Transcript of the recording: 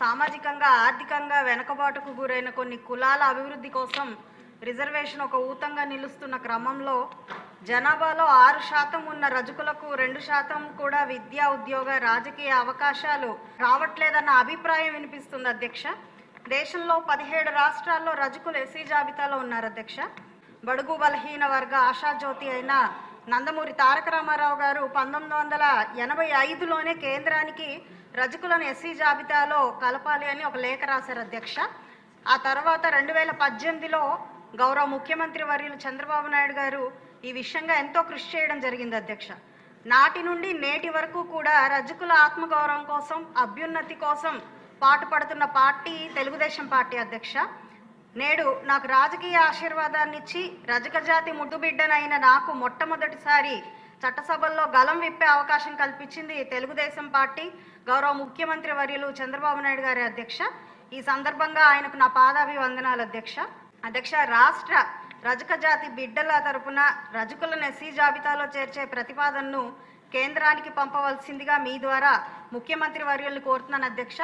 సామాజికంగా ఆర్థికంగా వెనుకబాటుకు గురైన కొన్ని కులాల అభివృద్ధి కోసం రిజర్వేషన్ ఒక ఊతంగా నిలుస్తున్న క్రమంలో జనాభాలో ఆరు శాతం ఉన్న రజకులకు రెండు శాతం కూడా విద్యా ఉద్యోగ రాజకీయ అవకాశాలు రావట్లేదన్న అభిప్రాయం వినిపిస్తుంది అధ్యక్ష. దేశంలో పదిహేడు రాష్ట్రాల్లో రజకులు ఎస్సీ జాబితాలో ఉన్నారు అధ్యక్ష. బడుగు బలహీన వర్గ ఆశాజ్యోతి అయిన నందమూరి తారక రామారావు గారు పంతొమ్మిది వందల ఎనభై ఐదులోనే కేంద్రానికి రజకులను ఎస్సీ జాబితాలో కలపాలి అని ఒక లేఖ రాశారు అధ్యక్ష. ఆ తర్వాత రెండు వేల పద్దెనిమిదిలో గౌరవ ముఖ్యమంత్రి వర్యులు చంద్రబాబు నాయుడు గారు ఈ విషయంగా ఎంతో కృషి చేయడం జరిగింది అధ్యక్ష. నాటి నుండి నేటి వరకు కూడా రజకుల ఆత్మగౌరవం కోసం అభ్యున్నతి కోసం పాటుపడుతున్న పార్టీ తెలుగుదేశం పార్టీ అధ్యక్ష. నేడు నాకు రాజకీయ ఆశీర్వాదాన్నిచ్చి రజక జాతి ముద్దుబిడ్డనైన నాకు మొట్టమొదటిసారి చట్టసభల్లో గలం విప్పే అవకాశం కల్పించింది తెలుగుదేశం పార్టీ. గౌరవ ముఖ్యమంత్రి వర్యులు చంద్రబాబు నాయుడు గారి అధ్యక్ష. ఈ సందర్భంగా ఆయనకు నా పాదాభివందనాలు అధ్యక్ష. అధ్యక్ష రాష్ట్ర రజక జాతి బిడ్డల తరపున రజకులను ఎస్సీ జాబితాలో చేర్చే ప్రతిపాదనను కేంద్రానికి పంపవలసిందిగా మీ ద్వారా ముఖ్యమంత్రి వర్యులను కోరుతున్నాను అధ్యక్ష.